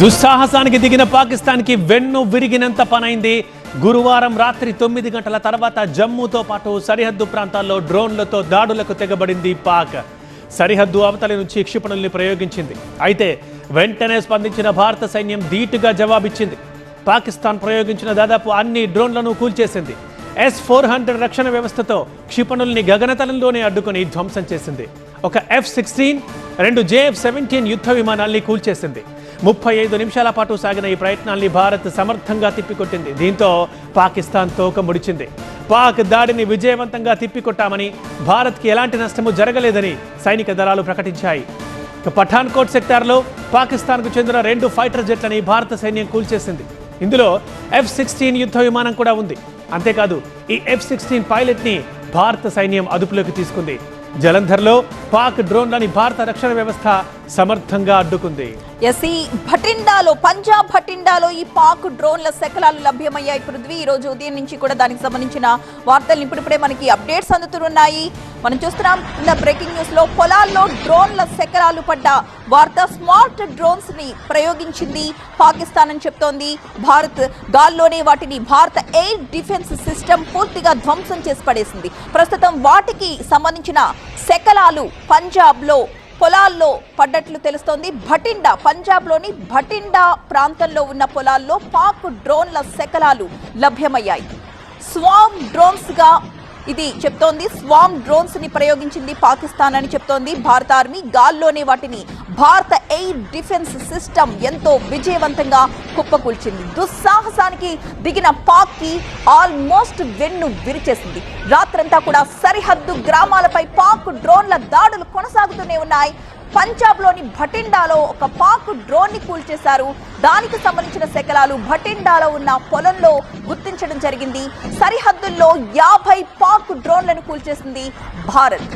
దుస్సాహసానికి దిగిన పాకిస్తాన్కి వెన్ను విరిగినంత పనైంది. గురువారం రాత్రి తొమ్మిది గంటల తర్వాత జమ్మూతో పాటు సరిహద్దు ప్రాంతాల్లో డ్రోన్లతో దాడులకు తెగబడింది పాక్. సరిహద్దు అవతలి నుంచి క్షిపణుల్ని ప్రయోగించింది. అయితే వెంటనే స్పందించిన భారత సైన్యం ధీటుగా జవాబిచ్చింది. పాకిస్తాన్ ప్రయోగించిన దాదాపు అన్ని డ్రోన్లను కూల్చేసింది. ఎస్ ఫోర్ హండ్రెడ్ రక్షణ వ్యవస్థతో క్షిపణుల్ని గగనతలంలోనే అడ్డుకుని ధ్వంసం చేసింది. ఒక ఎఫ్ సిక్స్టీన్ రెండు జేఎఫ్ సెవెంటీన్ యుద్ధ విమానాల్ని కూల్చేసింది. ముప్పై ఐదు నిమిషాల పాటు సాగిన ఈ ప్రయత్నాల్ని భారత్ సమర్థంగా తిప్పికొట్టింది. దీంతో పాకిస్తాన్ తోక ముడిచింది. పాక్ దాడిని విజయవంతంగా తిప్పికొట్టామని భారత్కి ఎలాంటి నష్టము జరగలేదని సైనిక దళాలు ప్రకటించాయి. పఠాన్కోట్ సెక్టార్లో పాకిస్తాన్కు చెందిన రెండు ఫైటర్ జెట్లని భారత సైన్యం కూల్చేసింది. ఇందులో ఎఫ్ సిక్స్టీన్ యుద్ధ విమానం కూడా ఉంది. అంతేకాదు ఈ ఎఫ్ సిక్స్టీన్ పైలట్ని భారత సైన్యం అదుపులోకి తీసుకుంది. జలంధర్లో పాక్ డ్రోన్లని భారత రక్షణ వ్యవస్థ సమర్థంగా అడ్డుకుంది. ఎస్సీ భటిండాలో పంజాబ్ భటిండాలో ఈ పాక్ డ్రోన్ల శకలాలు లభ్యమయ్యాయి. పృథ్వీ ఈ రోజు ఉదయం నుంచి కూడా దానికి సంబంధించిన వార్తలు ఇప్పుడిప్పుడే మనకి అప్డేట్స్ అందుతున్నాయి. మనం చూస్తున్నాం కింద బ్రేకింగ్ న్యూస్లో పొలాల్లో డ్రోన్ల శకలాలు పడ్డ వార్త స్మార్ట్ డ్రోన్స్ని ప్రయోగించింది పాకిస్తాన్ అని చెప్తోంది. భారత్ గాల్లోనే వాటిని భారత ఎయిర్ డిఫెన్స్ సిస్టమ్ పూర్తిగా ధ్వంసం చేసి పడేసింది. ప్రస్తుతం వాటికి సంబంధించిన శకలాలు పంజాబ్లో పొలాల్లో పడ్డట్లు తెలుస్తోంది. భటిండా పంజాబ్లోని భటిండా ప్రాంతంలో ఉన్న పొలాల్లో పాక్ డ్రోన్ల శకలాలు లభ్యమయ్యాయి. స్వామ్ డ్రోన్స్గా ఇది చెప్తోంది. స్వామ్ డ్రోన్స్ని ప్రయోగించింది పాకిస్తాన్ అని చెప్తోంది. భారత ఆర్మీ గాల్లోనే వాటిని భారత ఎయిర్ డిఫెన్స్ సిస్టమ్ ఎంతో విజయవంతంగా కుప్పకూల్చింది. దుస్సాహసానికి దిగిన పాక్కి ఆల్మోస్ట్ వెన్ను విరిచేసింది. రాత్రంతా కూడా సరిహద్దు గ్రామాలపై పాక్ డ్రోన్ల దాడులు కొనసాగుతూనే ఉన్నాయి. పంజాబ్లోని భటిండాలో ఒక పాక్ డ్రోన్ని కూల్చేశారు. దానికి సంబంధించిన శకలాలు భటిండాలో ఉన్న పొలంలో గుర్తించడం జరిగింది. సరిహద్దుల్లో యాభై పాక్ డ్రోన్లను కూల్చేసింది భారత్.